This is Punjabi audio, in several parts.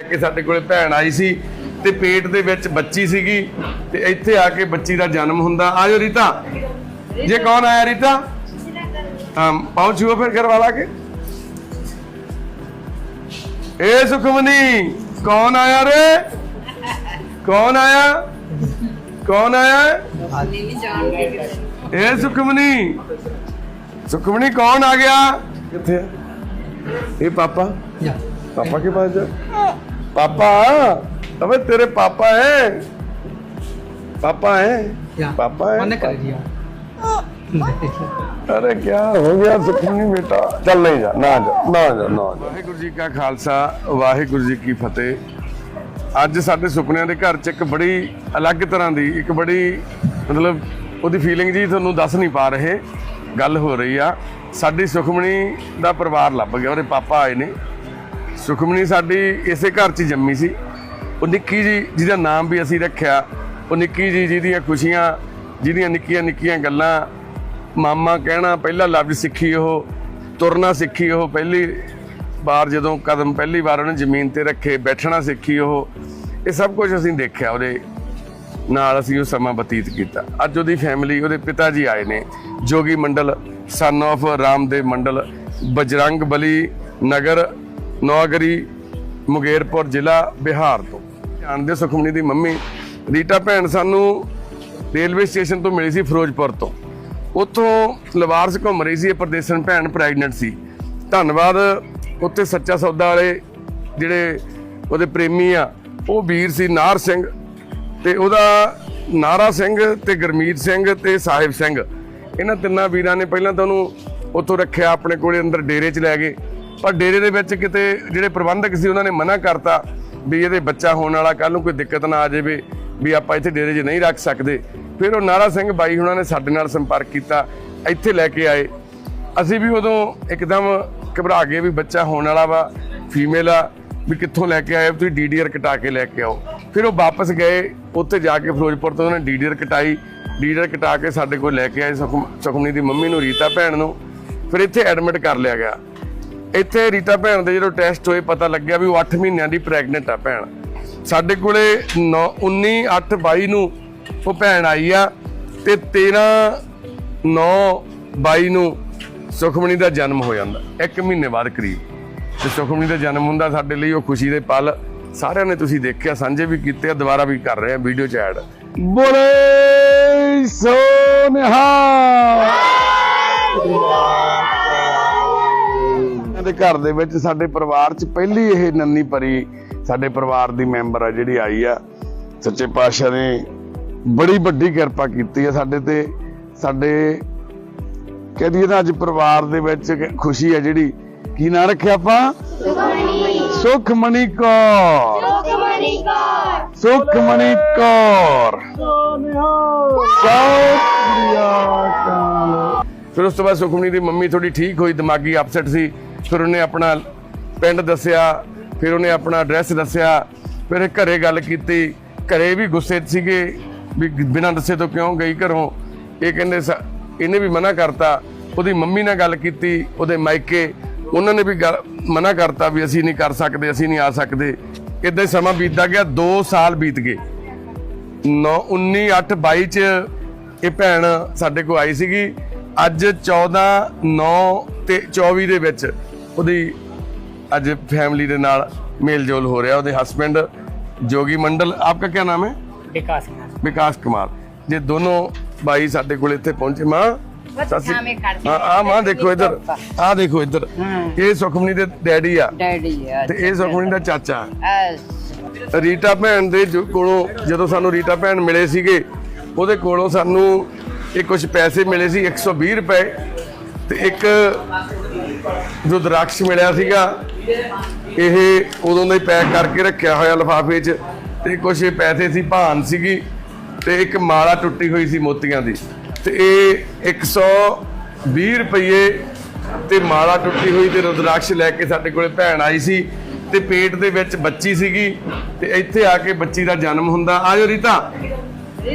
ਕਿ ਸਾਡੇ ਕੋਲੇ ਭੈਣ ਆਈ ਸੀ ਤੇ ਪੇਟ ਦੇ ਵਿੱਚ ਬੱਚੀ ਸੀਗੀ ਤੇ ਇੱਥੇ ਆ ਕੇ ਬੱਚੀ ਦਾ ਜਨਮ ਹੁੰਦਾ। ਆਜੋ ਰੀਤਾ। ਜੇ ਕੌਣ ਆਇਆ ਰੀਤਾ? ਹਾਂ ਪਹੁੰਚੋ ਫਿਰ ਕਰਵਾ ਲਾ ਕੇ। ਏ ਸੁਖਮਨੀ, ਕੌਣ ਆਇਆ ਰੇ? ਕੌਣ ਆਇਆ? ਕੌਣ ਆਇਆ? ਇਹ ਸੁਖਮਨੀ। ਸੁਖਮਨੀ, ਕੌਣ ਆ ਗਿਆ? ਕਿੱਥੇ ਇਹ ਪਾਪਾ? ਪਾਪਾ ਕੇ ਪਾਸ ਜਾ। पापा अबे तेरे पापा है पापा है क्या? पापा है ਉਹਨੇ ਕਰ ਦਿਆ ਅਰੇ ਕੀ ਹੋ ਗਿਆ ਸੁਖਮਨੀ ਬੇਟਾ ਚੱਲ ਨਹੀਂ ਜਾ ਨਾ ਜਾ ਨਾ ਜਾ ਨਾ ਜਾ ਵਾਹਿਗੁਰੂ ਜੀ ਕਾ ਖਾਲਸਾ ਵਾਹਿਗੁਰੂ ਜੀ ਕੀ ਫਤਿਹ ਅੱਜ ਸਾਡੇ ਸੁਪਨਿਆਂ ਦੇ ਘਰ 'ਚ ਇੱਕ ਬੜੀ ਅਲੱਗ ਤਰ੍ਹਾਂ ਦੀ ਇੱਕ ਬੜੀ ਮਤਲਬ ਉਹਦੀ ਫੀਲਿੰਗ ਜੀ ਤੁਹਾਨੂੰ ਦੱਸ ਨਹੀਂ ਪਾ ਰਹੇ ਗੱਲ ਹੋ ਰਹੀ ਆ ਸਾਡੀ ਸੁਖਮਣੀ ਦਾ ਪਰਿਵਾਰ ਲੱਭ ਗਿਆ ਉਹਦੇ ਪਾਪਾ ਆਏ ਨੇ ਸੁਖਮਨੀ ਸਾਡੀ ਇਸੇ ਘਰ 'ਚ ਜੰਮੀ ਸੀ। ਉਹ ਨਿੱਕੀ ਜੀ ਜਿਹਦਾ ਨਾਮ ਵੀ ਅਸੀਂ ਰੱਖਿਆ, ਉਹ ਨਿੱਕੀ ਜੀ ਜਿਹਦੀਆਂ ਖੁਸ਼ੀਆਂ, ਜਿਹਦੀਆਂ ਨਿੱਕੀਆਂ ਨਿੱਕੀਆਂ ਗੱਲਾਂ, ਮਾਮਾ ਕਹਿਣਾ ਪਹਿਲਾ ਲਫ਼ਜ਼ ਸਿੱਖੀ ਉਹ, ਤੁਰਨਾ ਸਿੱਖੀ ਉਹ, ਪਹਿਲੀ ਵਾਰ ਜਦੋਂ ਕਦਮ ਪਹਿਲੀ ਵਾਰ ਉਹਨੇ ਜ਼ਮੀਨ ਤੇ ਰੱਖੇ, ਬੈਠਣਾ ਸਿੱਖੀ ਉਹ, ਇਹ ਸਭ ਕੁਝ ਅਸੀਂ ਦੇਖਿਆ ਉਹਦੇ ਨਾਲ ਅਸੀਂ ਉਹ ਸਮਾਂ ਬਤੀਤ ਕੀਤਾ। ਅੱਜ ਉਹਦੀ ਫੈਮਿਲੀ ਉਹਦੇ ਪਿਤਾ ਜੀ ਆਏ ਨੇ, ਜੋਗੀ ਮੰਡਲ ਸਨ of ਰਾਮਦੇਵ ਮੰਡਲ, ਬਜਰੰਗ ਬਲੀ ਨਗਰ ਨੌਗਰੀ, ਮੁਗੇਰਪੁਰ ਜ਼ਿਲ੍ਹਾ ਬਿਹਾਰ ਤੋਂ। ਜਾਣਦੇ ਹੋ ਸੁਖਮਨੀ ਦੀ ਮੰਮੀ। ਰੀਟਾ ਭੈਣ ਸਾਨੂੰ ਰੇਲਵੇ ਸਟੇਸ਼ਨ ਤੋਂ ਮਿਲੀ ਸੀ ਫਿਰੋਜ਼ਪੁਰ ਤੋਂ। ਉੱਥੋਂ ਲਵਾਰਸ ਘੁੰਮ ਰਹੀ ਸੀ, ਇਹ ਪ੍ਰਦੇਸ਼ਨ ਭੈਣ ਪ੍ਰੈਗਨੈਂਟ ਸੀ। ਧੰਨਵਾਦ, ਉੱਥੇ ਸੱਚਾ ਸੌਦਾ ਵਾਲੇ ਜਿਹੜੇ ਉਹਦੇ ਪ੍ਰੇਮੀ ਆ, ਉਹ ਵੀਰ ਸੀ ਨਾਰ ਸਿੰਘ ਤੇ ਉਹਦਾ ਨਾਰਾ ਸਿੰਘ ਤੇ ਗਰਮੀਤ ਸਿੰਘ ਤੇ ਸਾਹਿਬ ਸਿੰਘ। ਇਹਨਾਂ ਤਿੰਨਾਂ ਵੀਰਾਂ ਨੇ ਪਹਿਲਾਂ ਤਾਂ ਉਹਨੂੰ ਉੱਥੋਂ ਰੱਖਿਆ, ਆਪਣੇ ਕੋਲੇ ਅੰਦਰ ਡੇਰੇ 'ਚ ਲੈ ਗਏ। ਪਰ ਡੇਰੇ ਦੇ ਵਿੱਚ ਕਿਤੇ ਜਿਹੜੇ ਪ੍ਰਬੰਧਕ ਸੀ, ਉਹਨਾਂ ਨੇ ਮਨਾ ਕਰਤਾ ਵੀ ਇਹਦੇ ਬੱਚਾ ਹੋਣ ਵਾਲਾ ਕੱਲ ਨੂੰ ਕੋਈ ਦਿੱਕਤ ਨਾ ਆ ਜਾਵੇ, ਵੀ ਆਪਾਂ ਇੱਥੇ ਡੇਰੇ 'ਚ ਨਹੀਂ ਰੱਖ ਸਕਦੇ। ਫਿਰ ਉਹ ਨਾਰਾ ਸਿੰਘ ਬਾਈ ਹੁਣਾਂ ਨੇ ਸਾਡੇ ਨਾਲ ਸੰਪਰਕ ਕੀਤਾ, ਇੱਥੇ ਲੈ ਕੇ ਆਏ। ਅਸੀਂ ਵੀ ਉਦੋਂ ਇੱਕਦਮ ਘਬਰਾ ਗਏ ਵੀ ਬੱਚਾ ਹੋਣ ਵਾਲਾ ਵਾ ਫੀਮੇਲ ਆ, ਵੀ ਕਿੱਥੋਂ ਲੈ ਕੇ ਆਏ, ਤੁਸੀਂ ਡੀਡੀਆਰ ਕਟਾ ਕੇ ਲੈ ਕੇ ਆਓ। ਫਿਰ ਉਹ ਵਾਪਸ ਗਏ, ਉੱਥੇ ਜਾ ਕੇ ਫਿਰੋਜ਼ਪੁਰ ਤੋਂ ਉਹਨੇ ਡੀਡੀਆਰ ਕਟਾਈ। ਡੀਡੀਆਰ ਕਟਾ ਕੇ ਸਾਡੇ ਕੋਲ ਲੈ ਕੇ ਆਏ, ਸੁਖਮ- ਸੁਖਮਨੀ ਦੀ ਮੰਮੀ ਨੂੰ, ਰੀਤਾ ਭੈਣ ਨੂੰ। ਫਿਰ ਇੱਥੇ ਐਡਮਿਟ ਕਰ ਲਿਆ ਗਿਆ। ਇੱਥੇ ਰੀਤਾ ਭੈਣ ਦੇ ਜਦੋਂ ਟੈਸਟ ਹੋਏ, ਪਤਾ ਲੱਗਿਆ ਵੀ ਉਹ 8 ਮਹੀਨਿਆਂ ਦੀ ਪ੍ਰੈਗਨੈਂਟ ਆ ਭੈਣ। ਸਾਡੇ ਕੋਲੇ 19 8 22 ਨੂੰ ਉਹ ਭੈਣ ਆਈ ਆ ਤੇ 13 9 22 ਨੂੰ ਸੁਖਮਣੀ ਦਾ ਜਨਮ ਹੋ ਜਾਂਦਾ। ਇੱਕ ਮਹੀਨੇ ਬਾਅਦ ਕਰੀਬ। ਤੇ ਸੁਖਮਣੀ ਦਾ ਜਨਮ ਹੁੰਦਾ ਸਾਡੇ ਲਈ ਉਹ ਖੁਸ਼ੀ ਦੇ ਪਲ। ਸਾਰਿਆਂ ਨੇ ਤੁਸੀਂ ਦੇਖਿਆ, ਸਾਂਝੇ ਵੀ ਕੀਤੇ ਆ, ਦੁਬਾਰਾ ਵੀ ਕਰ ਰਹੇ ਆ ਵੀਡੀਓ ਚ ਐਡ ਬੋਲੇ ਸੋਨਿਹਾ ਇਹਨਾਂ ਦੇ ਘਰ ਦੇ ਵਿੱਚ ਸਾਡੇ ਪਰਿਵਾਰ 'ਚ ਪਹਿਲੀ ਇਹ ਨੰਨੀ ਪਰੀ ਸਾਡੇ ਪਰਿਵਾਰ ਦੀ ਮੈਂਬਰ ਆ ਜਿਹੜੀ ਆਈ ਆ। ਸੱਚੇ ਪਾਤਸ਼ਾਹ ਨੇ ਬੜੀ ਵੱਡੀ ਕਿਰਪਾ ਕੀਤੀ ਆ ਸਾਡੇ ਤੇ। ਸਾਡੇ ਕਹਦੀਏ ਤਾਂ ਅੱਜ ਪਰਿਵਾਰ ਦੇ ਵਿੱਚ ਖੁਸ਼ੀ ਆ ਜਿਹੜੀ। ਕੀ ਨਾਂ ਰੱਖਿਆ ਆਪਾਂ? ਸੁਖਮਣੀ ਕੌਰ। ਸੁਖਮਣੀ ਕੌਰ। ਸਤਿ ਸ੍ਰੀ ਅਕਾਲ ਫਿਰ ਉਸ ਤੋਂ ਬਾਅਦ ਸੁਖਮਨੀ ਦੀ ਮੰਮੀ ਥੋੜੀ ਠੀਕ ਹੋਈ, ਦਿਮਾਗੀ ਅਪਸੈਟ ਸੀ। ਫਿਰ ਉਹਨੇ ਆਪਣਾ ਪਿੰਡ ਦੱਸਿਆ, ਫਿਰ ਉਹਨੇ ਆਪਣਾ ਐਡਰੈਸ ਦੱਸਿਆ, ਫਿਰ ਇਹ ਘਰੇ ਗੱਲ ਕੀਤੀ। ਘਰੇ ਵੀ ਗੁੱਸੇ ਸੀਗੇ ਵੀ ਬਿਨਾਂ ਦੱਸੇ ਤੋਂ ਕਿਉਂ ਗਈ ਘਰੋਂ? ਇਹ ਕਹਿੰਦੇ ਸ- ਇਹਨੇ ਵੀ ਮਨਾ ਕਰਤਾ। ਉਹਦੀ ਮੰਮੀ ਨਾਲ ਗੱਲ ਕੀਤੀ, ਉਹਦੇ ਮਾਇਕੇ। ਉਹਨਾਂ ਨੇ ਵੀ ਗੱਲ- ਮਨਾ ਕਰਤਾ ਵੀ ਅਸੀਂ ਨਹੀਂ ਕਰ ਸਕਦੇ, ਅਸੀਂ ਨਹੀਂ ਆ ਸਕਦੇ। ਇਦਾਂ ਹੀ ਸਮਾਂ ਬੀਤਦਾ ਗਿਆ 2 ਸਾਲ ਬੀਤ ਗਏ। 9 19 8 22 ਚ ਇਹ ਭੈਣ ਸਾਡੇ ਕੋਲ ਆਈ ਸੀਗੀ। ਅੱਜ 14 9 ਤੇ 24 ਦੇ ਵਿੱਚ ਉਹਦੀ ਅੱਜ ਫੈਮਿਲੀ ਦੇ ਨਾਲ ਮੇਲ ਜੋਲ ਹੋ ਰਿਹਾ ਉਹਦੇ ਹਸਬੰਡ ਜੋਗੀ ਮੰਡਲ। ਆਪਕਾ ਕੀ ਨਾਮ ਹੈ? ਵਿਕਾਸ ਨਾਲ ਵਿਕਾਸ ਕੁਮਾਰ। ਜੇ ਦੋਨੋਂ ਬਾਈ ਸਾਡੇ ਕੋਲ ਇੱਥੇ ਪਹੁੰਚੇ ਮਾਂ ਆ ਮਾਂ ਦੇਖੋ ਇੱਧਰ। ਆ ਦੇਖੋ ਇੱਧਰ। ਇਹ ਸੁਖਮਨੀ ਦੇ ਡੈਡੀ ਆ। ਡੈਡੀ ਆ ਤੇ ਇਹ ਸੁਖਮਨੀ ਦਾ ਚਾਚਾ। ਰੀਟਾ ਭੈਣ ਦੇ ਕੋਲੋਂ ਜਦੋਂ ਸਾਨੂੰ ਰੀਟਾ ਭੈਣ ਮਿਲੇ ਸੀਗੇ ਉਹਦੇ ਕੋਲੋਂ ਸਾਨੂੰ ਇਹ ਕੁਝ ਪੈਸੇ ਮਿਲੇ ਸੀ 120 ਰੁਪਏ ਤੇ ਇੱਕ ਜੋ ਦਰਖਸ਼ ਮਿਲਿਆ ਸੀਗਾ, ਇਹ ਉਦੋਂ ਦਾ ਹੀ ਪੈਕ ਕਰਕੇ ਰੱਖਿਆ ਹੋਇਆ ਲਫਾਫੇ 'ਚ ਤੇ ਕੁਝ ਪੈਸੇ ਸੀ, ਭਾਨ ਸੀਗੀ ਤੇ ਇੱਕ ਮਾਲਾ ਟੁੱਟੀ ਹੋਈ ਸੀ ਮੋਤੀਆਂ ਦੀ ਤੇ ਇਹ 120 ਰੁਪਏ ਤੇ ਮਾਲਾ ਟੁੱਟੀ ਹੋਈ ਤੇ ਰੁਦਰਾਕਸ਼ ਲੈ ਕੇ ਸਾਡੇ ਕੋਲੇ ਭੈਣ ਆਈ ਸੀ ਤੇ ਪੇਟ ਦੇ ਵਿੱਚ ਬੱਚੀ ਸੀਗੀ ਤੇ ਇੱਥੇ ਆ ਕੇ ਬੱਚੀ ਦਾ ਜਨਮ ਹੁੰਦਾ। ਆਜੋ ਰੀਤਾ।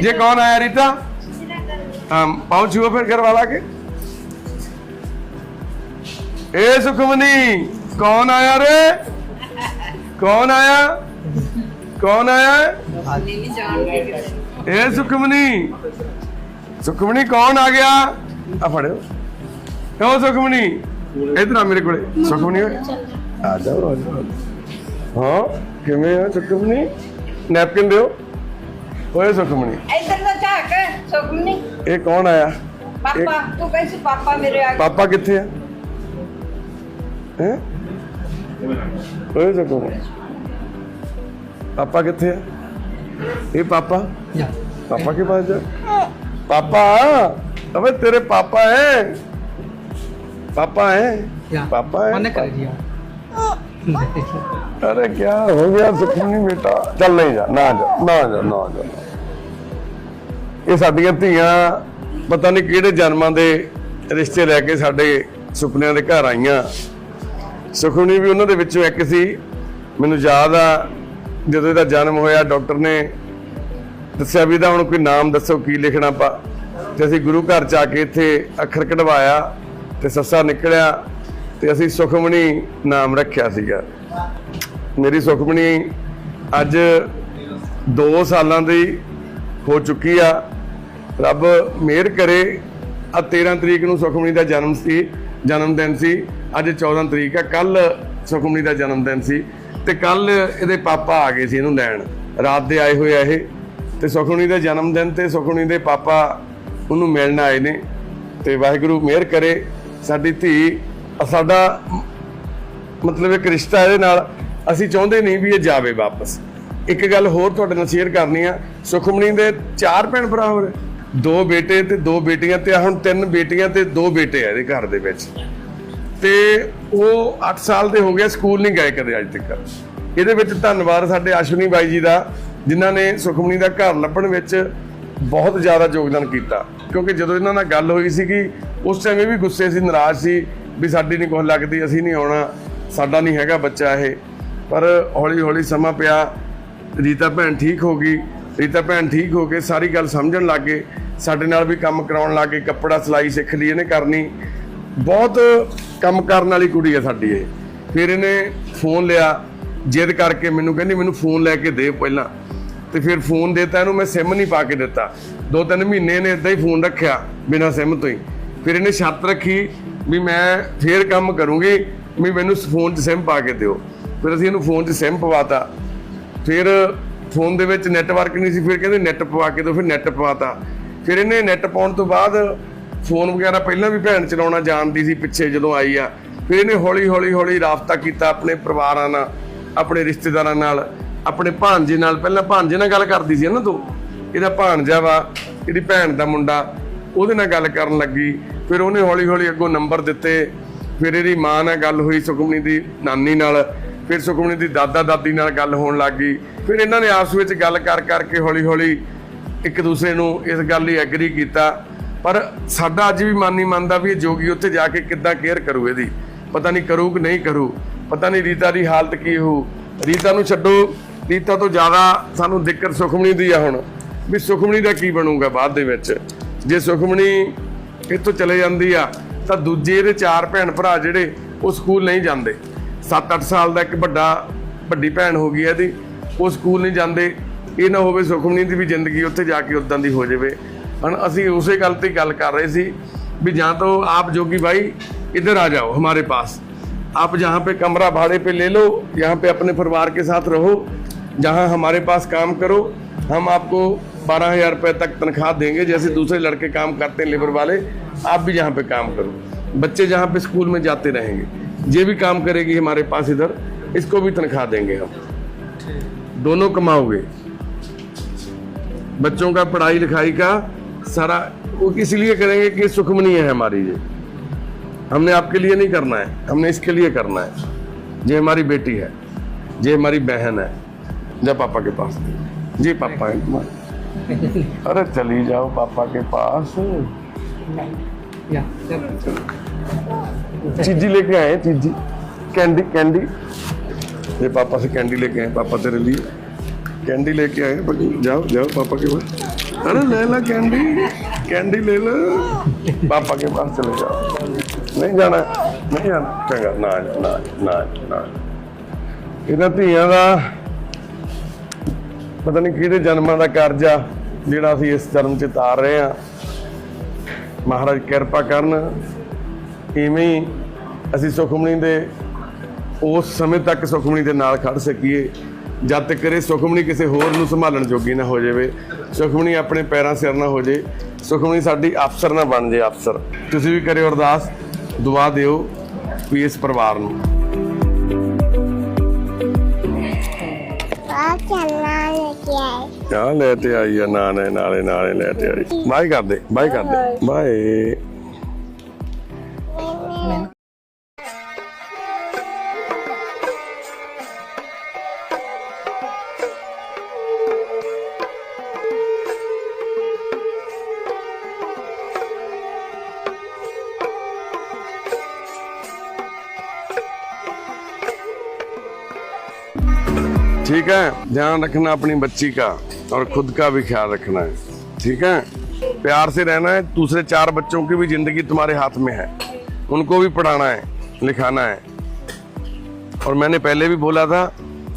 ਜੇ ਕੌਣ ਆਇਆ ਰੀਤਾ? पाँव छुओ फिर घर वाला के। ए, सुखमनी, कौन आया रे? कौन आया? कौन आया? ए, सुखमनी सुखमनी, कौन आ गया? आ, फड़े क्यों सुखमनी इतना मेरे को सुखमनी आ जाओ आ जाओ। हाँ किमें सुखमनी? नैपकिन दो ओए, सुखमनी। ये कौन आया? पापा तू कैसे पापा मेरे आगे? पापा कितने हैं? हैं? कोई जगह पापा कितने हैं? ये पापा? पापा के पास जा। पापा अबे तेरे पापा है। पापा पापा अरे क्या हो गया सुखनी बेटा? चल नहीं जा ना जा ना जा ना जा, ना जा। ਇਹ ਸਾਡੀਆਂ ਧੀਆਂ ਪਤਾ ਨਹੀਂ ਕਿਹੜੇ ਜਨਮਾਂ ਦੇ ਰਿਸ਼ਤੇ ਲੈ ਕੇ ਸਾਡੇ ਸੁਪਨਿਆਂ ਦੇ ਘਰ ਆਈਆਂ। ਸੁਖਮਣੀ ਵੀ ਉਹਨਾਂ ਦੇ ਵਿੱਚੋਂ ਇੱਕ ਸੀ। ਮੈਨੂੰ ਯਾਦ ਆ, ਜਦੋਂ ਇਹਦਾ ਜਨਮ ਹੋਇਆ, ਡਾਕਟਰ ਨੇ ਦੱਸਿਆ ਵੀ ਇਹਦਾ ਹੁਣ ਕੋਈ ਨਾਮ ਦੱਸੋ, ਕੀ ਲਿਖਣਾ ਪਾ। ਤੇ ਅਸੀਂ ਗੁਰੂ ਘਰ ਚ ਆ ਕੇ ਇੱਥੇ ਅੱਖਰ ਕਢਵਾਇਆ ਤੇ ਸੱਸਾ ਨਿਕਲਿਆ ਤੇ ਅਸੀਂ ਸੁਖਮਣੀ ਨਾਮ ਰੱਖਿਆ ਸੀਗਾ। ਮੇਰੀ ਸੁਖਮਣੀ ਅੱਜ 2 ਸਾਲਾਂ ਦੀ ਹੋ ਚੁੱਕੀ ਆ। ਰੱਬ ਮਿਹਰ ਕਰੇ। ਆ 13 ਤਰੀਕ ਨੂੰ ਸੁਖਮਣੀ ਦਾ ਜਨਮ ਸੀ, ਜਨਮ ਦਿਨ ਸੀ। ਅੱਜ 14 ਤਰੀਕ ਆ, ਕੱਲ ਸੁਖਮਣੀ ਦਾ ਜਨਮ ਦਿਨ ਸੀ। ਤੇ ਕੱਲ ਇਹਦੇ ਪਾਪਾ ਆ ਗਏ ਸੀ ਇਹਨੂੰ ਲੈਣ। ਰਾਤ ਦੇ ਆਏ ਹੋਏ ਆ ਇਹ। ਤੇ ਸੁਖਮਣੀ ਦਾ ਜਨਮ ਦਿਨ ਤੇ ਸੁਖਮਣੀ ਦੇ ਪਾਪਾ ਉਹਨੂੰ ਮਿਲਣ ਆਏ ਨੇ। ਤੇ ਵਾਹਿਗੁਰੂ ਮਿਹਰ ਕਰੇ। ਸਾਡੀ ਧੀ ਸਾਡਾ ਮਤਲਬ ਇੱਕ ਰਿਸ਼ਤਾ ਇਹਦੇ ਨਾਲ। ਅਸੀਂ ਚਾਹੁੰਦੇ ਨਹੀਂ ਵੀ ਇਹ ਜਾਵੇ ਵਾਪਸ। ਇੱਕ ਗੱਲ ਹੋਰ ਤੁਹਾਡੇ ਨਾਲ ਸ਼ੇਅਰ ਕਰਨੀ ਆ। ਸੁਖਮਣੀ ਦੇ ਚਾਰ ਭੈਣ ਭਰਾ ਹੋਰ। ਦੋ ਬੇਟੇ ਤੇ ਦੋ ਬੇਟੀਆਂ ਤੇ ਹੁਣ ਤਿੰਨ ਬੇਟੀਆਂ ਤੇ ਦੋ ਬੇਟੇ ਆ ਇਹਦੇ ਘਰ ਦੇ ਵਿੱਚ। ਤੇ ਉਹ 8 ਸਾਲ ਦੇ ਹੋ ਗਏ, ਸਕੂਲ ਨਹੀਂ ਗਏ ਕਦੇ ਅੱਜ ਤੱਕ। ਇਹਦੇ ਵਿੱਚ ਧੰਨਵਾਦ ਸਾਡੇ ਅਸ਼ਵਨੀ ਬਾਈ ਜੀ ਦਾ, ਜਿਨ੍ਹਾਂ ਨੇ ਸੁਖਮਣੀ ਦਾ ਘਰ ਲੱਭਣ ਵਿੱਚ ਬਹੁਤ ਜ਼ਿਆਦਾ ਯੋਗਦਾਨ ਕੀਤਾ। ਕਿਉਂਕਿ ਜਦੋਂ ਇਹਨਾਂ ਨਾਲ ਗੱਲ ਹੋਈ ਸੀਗੀ, ਉਸ ਟਾਈਮ ਇਹ ਵੀ ਗੁੱਸੇ ਸੀ, ਨਾਰਾਜ਼ ਸੀ ਵੀ ਸਾਡੀ ਨਹੀਂ ਕੁਛ ਲੱਗਦੀ, ਅਸੀਂ ਨਹੀਂ ਆਉਣਾ, ਸਾਡਾ ਨਹੀਂ ਹੈਗਾ ਬੱਚਾ ਇਹ। ਪਰ ਹੌਲੀ ਹੌਲੀ ਸਮਾਂ ਪਿਆ, ਰੀਤਾ ਭੈਣ ਠੀਕ ਹੋ ਗਈ, ਰੀਤਾ ਭੈਣ ਠੀਕ ਹੋ ਕੇ ਸਾਰੀ ਗੱਲ ਸਮਝਣ ਲੱਗ ਗਏ। ਸਾਡੇ ਨਾਲ ਵੀ ਕੰਮ ਕਰਾਉਣ ਲੱਗ ਗਏ, ਕੱਪੜਾ ਸਿਲਾਈ ਸਿੱਖ ਲਈ, ਇਹਨੇ ਕਰਨੀ। ਬਹੁਤ ਕੰਮ ਕਰਨ ਵਾਲੀ ਕੁੜੀ ਹੈ ਸਾਡੀ ਇਹ। ਫਿਰ ਇਹਨੇ ਫੋਨ ਲਿਆ, ਜਿੱਦ ਕਰਕੇ ਮੈਨੂੰ ਕਹਿੰਦੀ, ਮੈਨੂੰ ਫੋਨ ਲੈ ਕੇ ਦੇ ਪਹਿਲਾਂ। ਤੇ ਫਿਰ ਫੋਨ ਦੇਤਾ ਇਹਨੂੰ, ਮੈਂ ਸਿਮ ਨਹੀਂ ਪਾ ਕੇ ਦਿੱਤਾ। ਦੋ ਤਿੰਨ ਮਹੀਨੇ ਨੇ ਇਦਾਂ ਹੀ ਫੋਨ ਰੱਖਿਆ, ਬਿਨਾਂ ਸਿਮ ਤੋਂ ਹੀ। ਫਿਰ ਇਹਨੇ ਸ਼ਰਤ ਰੱਖੀ ਵੀ ਮੈਂ ਫੇਰ ਕੰਮ ਕਰੂੰਗੀ, ਵੀ ਮੈਨੂੰ ਫੋਨ 'ਚ ਸਿਮ ਪਾ ਕੇ ਦਿਓ। ਫਿਰ ਅਸੀਂ ਇਹਨੂੰ ਫੋਨ 'ਚ ਸਿਮ ਪਵਾਤਾ। ਫਿਰ ਫੋਨ ਦੇ ਵਿੱਚ ਨੈਟਵਰਕ ਨਹੀਂ ਸੀ, ਫਿਰ ਕਹਿੰਦੇ ਨੈਟ ਪਵਾ ਕੇ ਦਿਓ, ਫਿਰ ਨੈਟ ਪਵਾਤਾ। ਫਿਰ ਇਹਨੇ ਨੈਟ ਪਾਉਣ ਤੋਂ ਬਾਅਦ ਫੋਨ ਵਗੈਰਾ ਪਹਿਲਾਂ ਵੀ ਭੈਣ ਚਲਾਉਣਾ ਜਾਣਦੀ ਸੀ ਪਿੱਛੇ ਜਦੋਂ ਆਈ ਆ। ਫਿਰ ਇਹਨੇ ਹੌਲੀ ਹੌਲੀ ਹੌਲੀ ਰਾਬਤਾ ਕੀਤਾ ਆਪਣੇ ਪਰਿਵਾਰਾਂ ਨਾਲ, ਆਪਣੇ ਰਿਸ਼ਤੇਦਾਰਾਂ ਨਾਲ, ਆਪਣੇ ਭਾਂਜੇ ਨਾਲ। ਪਹਿਲਾਂ ਭਾਂਜੇ ਨਾਲ ਗੱਲ ਕਰਦੀ ਸੀ ਨਾ ਤੂੰ? ਇਹਦਾ ਭਾਣਜਾ ਵਾ, ਇਹਦੀ ਭੈਣ ਦਾ ਮੁੰਡਾ, ਉਹਦੇ ਨਾਲ ਗੱਲ ਕਰਨ ਲੱਗੀ। ਫਿਰ ਉਹਨੇ ਹੌਲੀ ਹੌਲੀ ਅੱਗੋਂ ਨੰਬਰ ਦਿੱਤੇ। ਫਿਰ ਇਹਦੀ ਮਾਂ ਨਾਲ ਗੱਲ ਹੋਈ ਸੁਖਮਨੀ ਦੀ ਨਾਨੀ ਨਾਲ। ਫਿਰ ਸੁਖਮਨੀ ਦੀ ਦਾਦਾ ਦਾਦੀ ਨਾਲ ਗੱਲ ਹੋਣ ਲੱਗ ਗਈ। ਫਿਰ ਇਹਨਾਂ ਨੇ ਆਪਸ ਵਿੱਚ ਗੱਲ ਕਰ ਕਰਕੇ ਹੌਲੀ ਹੌਲੀ ਇੱਕ ਦੂਸਰੇ ਨੂੰ ਇਸ ਗੱਲ ਲਈ ਐਗਰੀ ਕੀਤਾ। ਪਰ ਸਾਡਾ ਅੱਜ ਵੀ ਮਨ ਨਹੀਂ ਮੰਨਦਾ ਵੀ ਇਹ ਜੋਗੀ ਉੱਥੇ ਜਾ ਕੇ ਕਿੱਦਾਂ ਕੇਅਰ ਕਰੂ ਇਹਦੀ। ਪਤਾ ਨਹੀਂ ਕਰੂ ਕਿ ਨਹੀਂ ਕਰੂ। ਪਤਾ ਨਹੀਂ ਰੀਤਾ ਦੀ ਹਾਲਤ ਕੀ ਹੋ ਰੀਤਾ ਨੂੰ ਛੱਡੋ। ਰੀਤਾ ਤੋਂ ਜ਼ਿਆਦਾ ਸਾਨੂੰ ਦਿੱਕਤ ਸੁਖਮਣੀ ਦੀ ਆ ਹੁਣ। ਵੀ ਸੁਖਮਣੀ ਦਾ ਕੀ ਬਣੂਗਾ ਬਾਅਦ ਦੇ ਵਿੱਚ। ਜੇ ਸੁਖਮਣੀ ਇੱਥੋਂ ਚਲੇ ਜਾਂਦੀ ਆ, ਤਾਂ ਦੂਜੇ ਇਹਦੇ ਚਾਰ ਭੈਣ ਭਰਾ ਜਿਹੜੇ, ਉਹ ਸਕੂਲ ਨਹੀਂ ਜਾਂਦੇ। 7-8 ਸਾਲ ਦਾ ਇੱਕ ਵੱਡਾ, ਵੱਡੀ ਭੈਣ ਹੋ ਗਈ ਇਹਦੀ। ਉਹ ਸਕੂਲ ਨਹੀਂ ਜਾਂਦੇ। ਇਹ ਨਾ ਹੋਵੇ ਸੁਖਮਨੀ ਦੀ ਵੀ ਜ਼ਿੰਦਗੀ ਉੱਥੇ ਜਾ ਕੇ ਉਦਾਂ ਦੀ ਹੋ ਜਾਵੇ ਹੁਣ ਅਸੀਂ ਉਸੇ ਗੱਲ ਤੇ ਗੱਲ ਕਰ ਰਹੇ ਸੀ ਵੀ ਜਾਂ ਤਾਂ ਆਪ ਜੋਗੀ भाई इधर आ जाओ हमारे पास आप जहाँ पे कमरा भाड़े पे ले लो यहाँ पे अपने परिवार के साथ रहो जहाँ हमारे पास काम करो हम आपको बारह हजार रुपये तक तनख्वाह देंगे जैसे दूसरे लड़के काम करते हैं लेबर वाले आप भी यहाँ पे काम करो बच्चे जहाँ पे स्कूल में जाते रहेंगे ये भी काम करेगी हमारे पास इधर इसको भी तनख्वाह देंगे हम दोनों कमाओगे बच्चों का पढ़ाई लिखाई का सारा, वो इसलिए करेंगे कि सुखमनी है हमारी ये। हमने आपके लिए नहीं करना है, हमने इसके लिए करना है। ये हमारी बेटी है, ये हमारी बहन है। जा पापा के पास। जी, पापा है। तुम्हारे अरे चली जाओ पापा के पास. चीजी लेके आए चीजी। Candy candy. ये पापा से कैंडी लेके आए पापा तेरे लिए। कैंडी लेके आए बड़ी जाओ जाओ पापा के पास अरे ले ला कैंडी कैंडी ले लो पापा के पास चले जाओ नहीं जाना है? नहीं जाना चंगा ना ना ना ना ਇਹਨਾਂ ਧੀਆਂ ਦਾ ਪਤਾ ਨਹੀਂ ਕਿਹੜੇ ਜਨਮਾਂ ਦਾ ਕਰਜ਼ਾ ਜਿਹੜਾ ਅਸੀਂ ਇਸ ਜਨਮ 'ਚ ਤਾਰ ਰਹੇ ਆ ਮਹਾਰਾਜ ਕਿਰਪਾ ਕਰਨ ਇਵੇਂ ਹੀ ਅਸੀਂ ਸੁਖਮਣੀ ਦੇ ਉਸ ਸਮੇਂ ਤੱਕ ਸੁਖਮਣੀ ਦੇ ਨਾਲ ਖੜ ਸਕੀਏ ਜਦ ਤੱਕ ਇਹ ਸੁਖਮਣੀ ਕਿਸੇ ਹੋਰ ਨੂੰ ਸੰਭਾਲਣ ਜੋਗੀ ਨਾ ਹੋ ਜਾਵੇ ਸੁਖਮਣੀ ਆਪਣੇ ਪੈਰਾਂ ਸਿਰ ਨਾ ਹੋ ਜੇ ਸੁਖਮਣੀ ਸਾਡੀ ਅਫਸਰ ਨਾ ਬਣ ਜੇ ਅਫਸਰ। ਤੁਸੀਂ ਵੀ ਕਰਿਓ ਅਰਦਾਸ ਦੁਆ ਦਿਓ ਵੀ ਇਸ ਪਰਿਵਾਰ ਨੂੰ। ਆ ਲੈ ਕੇ ਆਏ ਆ ਲੈ ਤੇ ਆਈ ਆ ਨਾਲੇ ਨਾਲੇ ਨਾਲੇ ਲੈ ਤੇ ਆਈ। ਬਾਏ ਕਰਦੇ ਬਾਏ ਕਰਦੇ ਬਾਏ। ठीक है? ध्यान रखना अपनी बच्ची का और खुद का भी ख्याल रखना है। ठीक है? प्यार से रहना है। दूसरे चार बच्चों की भी ज़िंदगी तुम्हारे हाथ में है। उनको भी पढ़ाना है, लिखाना है। और मैंने पहले भी बोला था,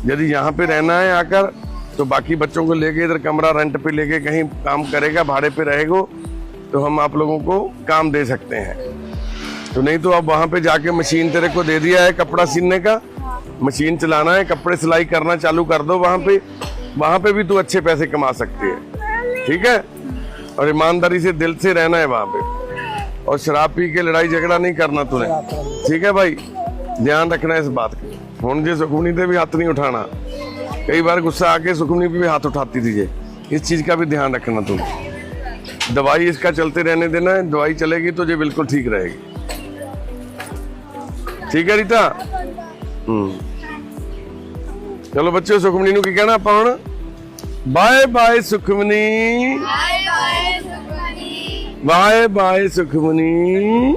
यदि यहाँ पे रहना है आकर तो बाकी बच्चों को लेके इधर कमरा रेंट पे लेके कहीं काम करेगा, भाड़े पे रहेगा तो हम आप लोगों को काम दे सकते हैं। तो नहीं तो अब वहाँ पे जाके मशीन तेरे को दे दिया है कपड़ा सीनने का मशीन चलाना है, कपड़े सिलाई करना, चालू कर दो, वहाँ पे वहाँ पे भी तू अच्छे पैसे कमा सकती है। ठीक है? और ईमानदारी से, दिल से रहना है वहाँ पे। और शराब पी के लड़ाई झगड़ा नहीं करना तूने। ठीक है भाई? ध्यान रखना इस बात का हूँ जो सुखमनी पे भी हाथ नहीं उठाना। कई बार गुस्सा आके सुखमनी पे भी हाथ उठाती थी ये। इस चीज़ का भी ध्यान रखना तुम दवाई इसका चलते रहने देना है। दवाई चलेगी तो ये बिल्कुल ठीक रहेगी। ठीक है रीता? ਹੂੰ। ਚਲੋ ਬੱਚਿਓ ਸੁਖਮਨੀ ਨੂੰ ਕੀ ਕਹਿਣਾ ਆਪਾਂ ਹੁਣ? Bye bye Sukhmani. Bye bye Sukhmani. Bye bye Sukhmani.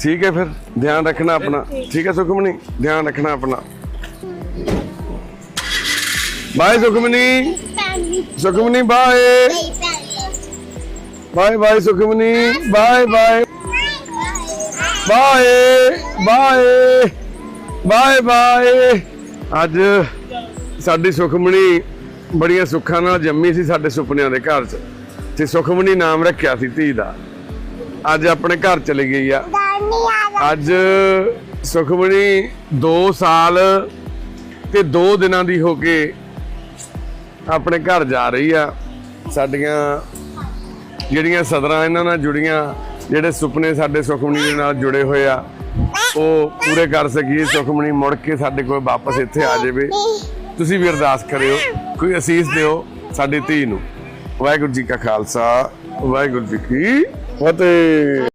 ਠੀਕ ਹੈ ਫਿਰ ਧਿਆਨ ਰੱਖਣਾ ਆਪਣਾ। ਠੀਕ ਹੈ ਸੁਖਮਨੀ ਧਿਆਨ ਰੱਖਣਾ ਆਪਣਾ। Bye Sukhmani. Sukhmani bye. Bye bye Sukhmani bye bye. Bye bye bye bye ਅੱਜ ਸਾਡੀ ਸੁਖਮਣੀ ਬੜੀਆਂ ਸੁੱਖਾਂ ਨਾਲ ਜੰਮੀ ਸੀ ਸਾਡੇ ਸੁਪਨਿਆਂ ਦੇ ਘਰ 'ਚ ਤੇ ਸੁਖਮਣੀ ਨਾਮ ਰੱਖਿਆ ਸੀ ਧੀ ਦਾ। ਅੱਜ ਆਪਣੇ ਘਰ ਚਲੀ ਗਈ ਆ। ਅੱਜ ਸੁਖਮਣੀ 2 ਸਾਲ ਤੇ 2 ਦਿਨਾਂ ਦੀ ਹੋ ਕੇ ਆਪਣੇ ਘਰ ਜਾ ਰਹੀ ਆ। ਸਾਡੀਆਂ ਜਿਹੜੀਆਂ ਸਦਰਾਂ ਇਹਨਾਂ ਨਾਲ ਜੁੜੀਆਂ ਜਿਹੜੇ ਸੁਪਨੇ ਸਾਡੇ ਸੁਖਮਣੀ ਦੇ ਨਾਲ ਜੁੜੇ ਹੋਏ ਆ, ਉਹ ਪੂਰੇ ਕਰ ਸਕੀਏ। ਸੁਖਮਣੀ ਮੁੜ ਕੇ ਸਾਡੇ ਕੋਲ ਵਾਪਸ ਇੱਥੇ ਆ ਜਾਵੇ। ਤੁਸੀਂ ਵੀ ਅਰਦਾਸ ਕਰਿਓ, ਕੋਈ ਅਸੀਸ ਦਿਓ ਸਾਡੀ ਧੀ ਨੂੰ। ਵਾਹਿਗੁਰੂ ਜੀ ਕਾ ਖਾਲਸਾ, ਵਾਹਿਗੁਰੂ ਜੀ ਕੀ ਫਤਿਹ।